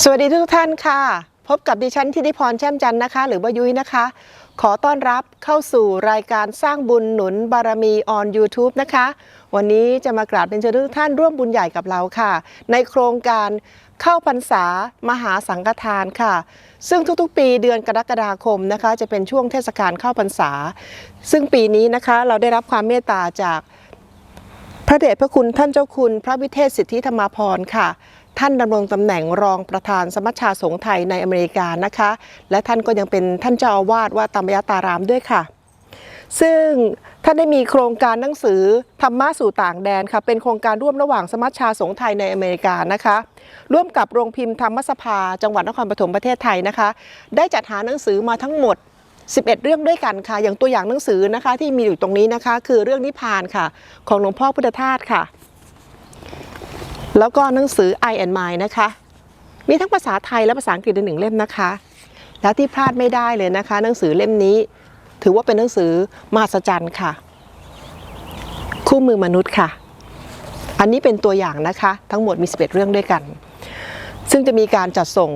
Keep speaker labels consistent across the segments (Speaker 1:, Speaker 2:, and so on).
Speaker 1: สวัสดีทุกท่านค่ะ พบกับดิฉันธิติพรแช่มจันทร์นะคะ หรือว่ายุ้ยนะคะ ขอต้อนรับเข้าสู่รายการสร้างบุญหนุนบารมีออน YouTube นะคะ วันนี้จะมากราบเป็นเชิญทุกท่านร่วมบุญใหญ่กับเราค่ะ ในโครงการเข้าพรรษามหาสังฆทานค่ะ ซึ่งทุกๆ ปีเดือนกรกฎาคมนะคะ จะเป็นช่วงเทศกาลเข้าพรรษา ซึ่งปีนี้นะคะเราได้รับความเมตตาจากพระเดชพระคุณท่านเจ้าคุณ พระวิเทศสิทธิธรรมพรค่ะ ท่านดำรงตำแหน่งรองประธานสมัชชาสงฆ์ไทยในอเมริกานะคะ และท่านก็ยังเป็นท่านเจ้าอาวาสวัดตามยตารามด้วยค่ะ ซึ่งท่านได้มีโครงการหนังสือธรรมะสู่ต่างแดนค่ะ เป็นโครงการร่วมระหว่างสมัชชาสงฆ์ไทยในอเมริกานะคะ ร่วมกับโรงพิมพ์ธรรมสภา จังหวัดนครปฐมประเทศไทยนะคะ ได้จัดหาหนังสือมาทั้งหมด 11 เรื่องด้วยกันค่ะ อย่างตัวอย่างหนังสือนะคะที่มีอยู่ตรงนี้นะคะ คือเรื่องนิพพานค่ะ ของหลวงพ่อพุทธทาสค่ะ แล้วก็หนังสือ I and Mine นะคะ มีทั้งภาษาไทยและภาษาอังกฤษในหนึ่งเล่มนะคะ และที่พลาดไม่ได้เลยนะคะ หนังสือเล่มนี้ ถือว่าเป็นหนังสือมหัศจรรย์ค่ะ คู่มือมนุษย์ค่ะ อันนี้เป็นตัวอย่างนะคะ ทั้งหมดมี 11 เรื่องด้วยกัน ซึ่งจะมีการจัดส่ง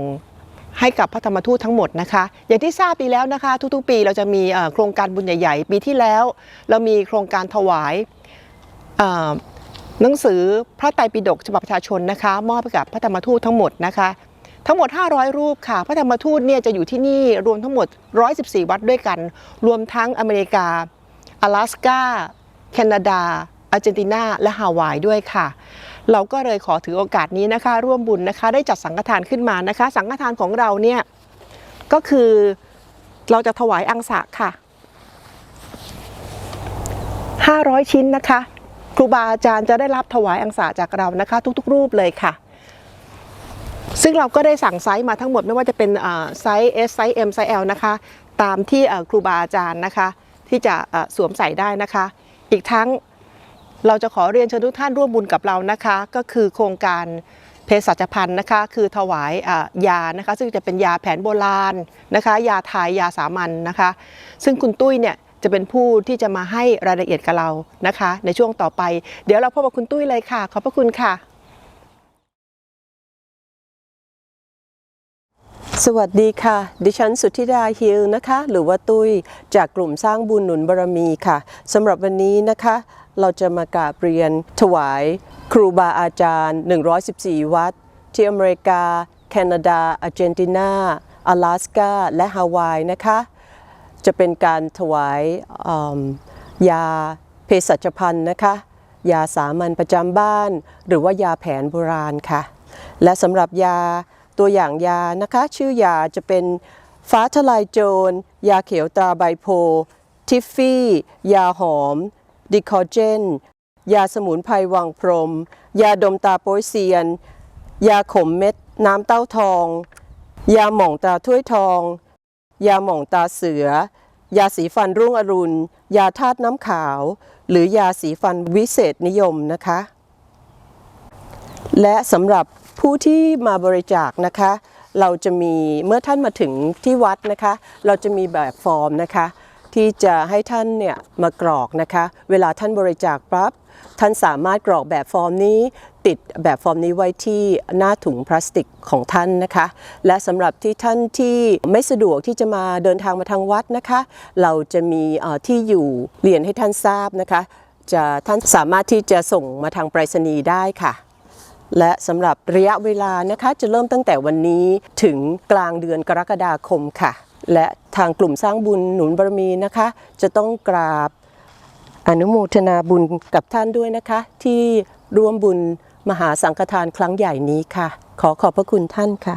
Speaker 1: ให้กับพระธรรมทูตทั้งหมดนะคะ อย่างที่ทราบปีแล้วนะคะ ทุกๆ ปีเราจะมีโครงการบุญใหญ่ ๆ ปีที่แล้ว เรามีโครงการถวาย หนังสือพระไตรปิฎกฉบับประชาชนนะคะ มอบให้กับพระธรรมทูตทั้งหมดนะคะ ทั้งหมด 500 รูปค่ะ พระธรรมทูตเนี่ยจะอยู่ที่นี่รวมทั้งหมด 114 วัดด้วยกัน รวมทั้งอเมริกา阿拉สกาแคนาดาอาร์เจนตินาและฮาวายด้วยค่ะ เราก็เลยขอถือโอกาสนี้นะคะ ร่วมบุญนะคะได้จัดสังฆทานขึ้นมานะคะ สังฆทานของเราเนี่ยก็คือเราจะถวายอังสะค่ะ 500 ชิ้นนะคะ ครูบาอาจารย์จะได้รับถวายอังสะจากเรานะคะ ทุก ๆ รูปเลยค่ะ ซึ่งเราก็ได้สั่งไซส์มาทั้งหมดไม่ว่าจะเป็นไซส์ S ไซส์ M ไซส์ L นะคะ ตามที่ครูบาอาจารย์นะคะ ที่จะสวมใส่ได้นะคะ อีกทั้งเราจะขอเรียนเชิญทุกท่านร่วมบุญกับเรานะคะ ก็คือโครงการเภสัชพันธ์นะคะคือถวายยานะคะ ซึ่งจะเป็นยาแผนโบราณนะคะ ยาไทยยาสามัญนะคะ ซึ่งคุณตุ้ยเนี่ย จะเป็นผู้ที่จะมาให้รายละเอียดกับเรานะคะ ในช่วงต่อไป เดี๋ยวเราพบกับคุณตุ้ยเลยค่ะ ขอบพระคุณค่ะ
Speaker 2: สวัสดีค่ะ ดิฉันสุทธิดาฮิลนะคะ หรือว่าตุ้ยจากกลุ่มสร้างบุญหนุนบารมีค่ะสำหรับวันนี้นะคะ เราจะมากราบเรียนถวาย ครูบาอาจารย์ 114 วัด ที่อเมริกา แคนาดาอาร์เจนตินา阿拉สกาและฮาวายนะคะ จะเป็นการถวายยาเภสัชพันธ์นะคะยาสามัญประจำบ้าน หรือว่ายาแผนโบราณค่ะ และสำหรับยาตัวอย่างยานะคะ ชื่อยาจะเป็นฟ้าทลายโจร ยาเขียวตราใบโพทิฟฟี่ ยาหอม ดิคอเจน ยาสมุนไพรวังพรม ยาดมตาโปยเซียน ยาขมเม็ด น้ำเต้าทอง ยาหม่องตาถ้วยทอง ยาหม่องตาเสือ ยาสีฟันรุ่งอรุณ ยาธาตุน้ำขาว หรือยาสีฟันวิเศษนิยมนะคะ และสำหรับผู้ที่มาบริจาคนะคะ เราจะมีเมื่อท่านมาถึงที่วัดนะคะ เราจะมีแบบฟอร์มนะคะ ที่จะให้ท่านเนี่ยมากรอกนะคะ เวลาท่านบริจาคปั๊บท่านสามารถกรอกแบบฟอร์มนี้ ติดแบบฟอร์มนี้ไว้ที่หน้าถุงพลาสติกของท่านนะคะ และสำหรับที่ท่านที่ไม่สะดวกที่จะมาเดินทางมาทางวัดนะคะ เราจะมีที่อยู่เรียนให้ท่านทราบนะคะจะท่านสามารถที่จะส่งมาทางไปรษณีย์ได้ค่ะ และสำหรับระยะเวลานะคะจะเริ่มตั้งแต่วันนี้ถึงกลางเดือนกรกฎาคมค่ะ และทางกลุ่มสร้างบุญหนุนบารมีนะคะ จะต้องกราบอนุโมทนาบุญกับท่านด้วยนะคะ ที่ร่วมบุญ มหาสังฆทานครั้งใหญ่นี้ค่ะ ขอขอบพระคุณท่านค่ะ